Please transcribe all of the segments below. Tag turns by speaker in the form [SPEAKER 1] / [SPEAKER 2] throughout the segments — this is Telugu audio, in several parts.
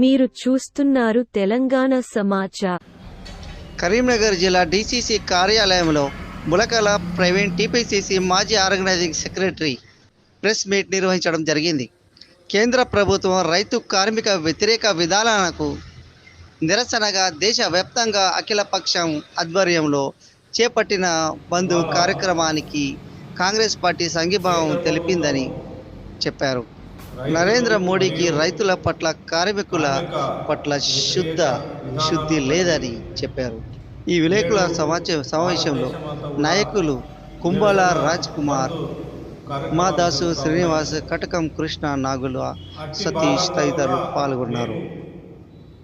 [SPEAKER 1] మీరు చూస్తున్నారు తెలంగాణ సమాచార.
[SPEAKER 2] కరీంనగర్ జిల్లా డీసీసీ కార్యాలయంలో ములకల ప్రవీణ్ టీపీసీసీ మాజీ ఆర్గనైజింగ్ సెక్రటరీ ప్రెస్ మీట్ నిర్వహించడం జరిగింది. కేంద్ర ప్రభుత్వం రైతు కార్మిక వ్యతిరేక విధానాలకు నిరసనగా దేశవ్యాప్తంగా అఖిలపక్షం ఆధ్వర్యంలో చేపట్టిన బంధు కార్యక్రమానికి కాంగ్రెస్ పార్టీ సంఘీభావం తెలిపిందని చెప్పారు. నరేంద్ర మోడీకి రైతుల పట్ల కార్మికుల పట్ల శుద్ధ శుద్ధి లేదని చెప్పారు. ఈ విలేకరుల సమాచ సమావేశంలో నాయకులు కుంబాల రాజ్ కుమార్ మాదాసు శ్రీనివాస్ కటకం కృష్ణ నాగుల సతీష్ తదితరులు పాల్గొన్నారు.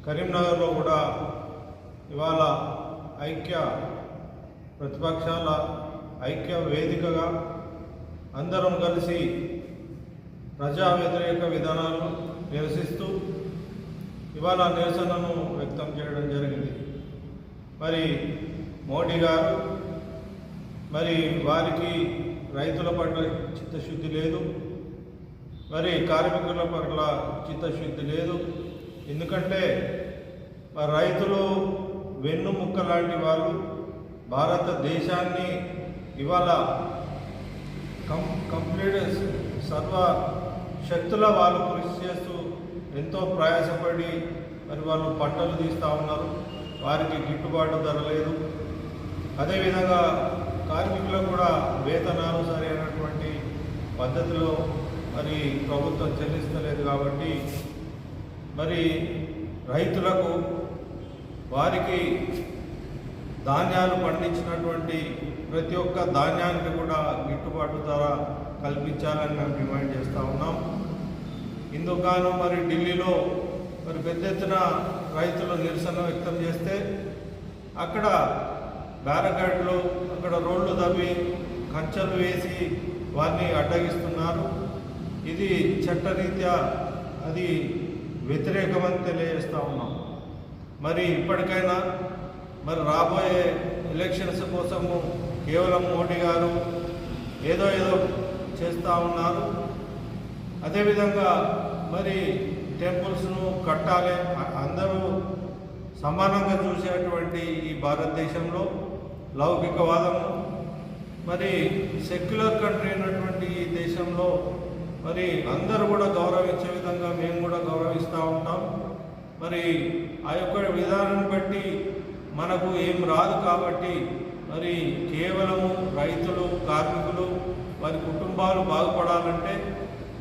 [SPEAKER 3] కరీంనగర్లో కూడా ఇవాళ ఐక్య ప్రతిపక్షాల ఐక్య వేదికగా అందరం కలిసి ప్రజా వ్యతిరేక విధానాలను నిరసిస్తూ ఇవాళ నిరసనను వ్యక్తం చేయడం జరిగింది. మరి మోడీ గారు మరి వారికి రైతుల పట్ల చిత్తశుద్ధి లేదు మరి కార్మికుల పట్ల చిత్తశుద్ధి లేదు. ఎందుకంటే మరి రైతులు వెన్నుముక్క లాంటి వాళ్ళు భారతదేశాన్ని ఇవాళ కం కంప్లీట్ సర్వ శక్తుల వాళ్ళు కృషి చేస్తూ ఎంతో ప్రయాసపడి మరి వాళ్ళు పంటలు తీస్తూ ఉన్నారు. వారికి గిట్టుబాటు ధర లేదు. అదేవిధంగా కార్మికులకు కూడా వేతనాలు సరైనటువంటి పద్ధతిలో మరి ప్రభుత్వం చెల్లిస్తలేదు కాబట్టి మరి రైతులకు వారికి ధాన్యాలు పండించినటువంటి ప్రతి ఒక్క ధాన్యానికి కూడా గిట్టుబాటు ధర కల్పించాలని మేము డిమాండ్ చేస్తూ ఉన్నాం. ఇందుకు మరి ఢిల్లీలో మరి పెద్ద ఎత్తున రైతులు నిరసన వ్యక్తం చేస్తే అక్కడ బ్యారగాడ్లు అక్కడ రోడ్లు తవ్వి కంచెలు వేసి వారిని అడ్డగిస్తున్నారు. ఇది చట్టరీత్యా అది వ్యతిరేకమని తెలియజేస్తూ ఉన్నాం. మరి ఇప్పటికైనా మరి రాబోయే ఎలక్షన్స్ కోసము కేవలం మోడీ గారు ఏదో ఏదో చేస్తూ ఉన్నారు. అదేవిధంగా మరి టెంపుల్స్ను కట్టాలి. అందరూ సమానంగా చూసేటువంటి ఈ భారతదేశంలో లౌకికవాదము మరి సెక్యులర్ కంట్రీ అయినటువంటి ఈ దేశంలో మరి అందరూ కూడా గౌరవించే విధంగా మేము కూడా గౌరవిస్తూ ఉంటాం. మరి ఆ యొక్క విధానాన్ని బట్టి మనకు ఏం రాదు కాబట్టి మరి కేవలము రైతులు కార్మికులు వారి కుటుంబాలు బాగుపడాలంటే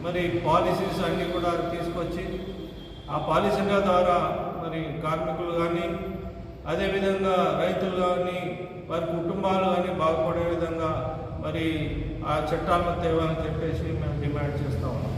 [SPEAKER 3] మరి పాలసీస్ అన్నీ కూడా తీసుకొచ్చి ఆ పాలసీల ద్వారా మరి కార్మికులు కానీ అదేవిధంగా రైతులు కానీ వారి కుటుంబాలు కానీ బాగుపడే విధంగా మరి ఆ చట్టాలను తేవాలని చెప్పేసి మేము డిమాండ్ చేస్తా ఉన్నాం.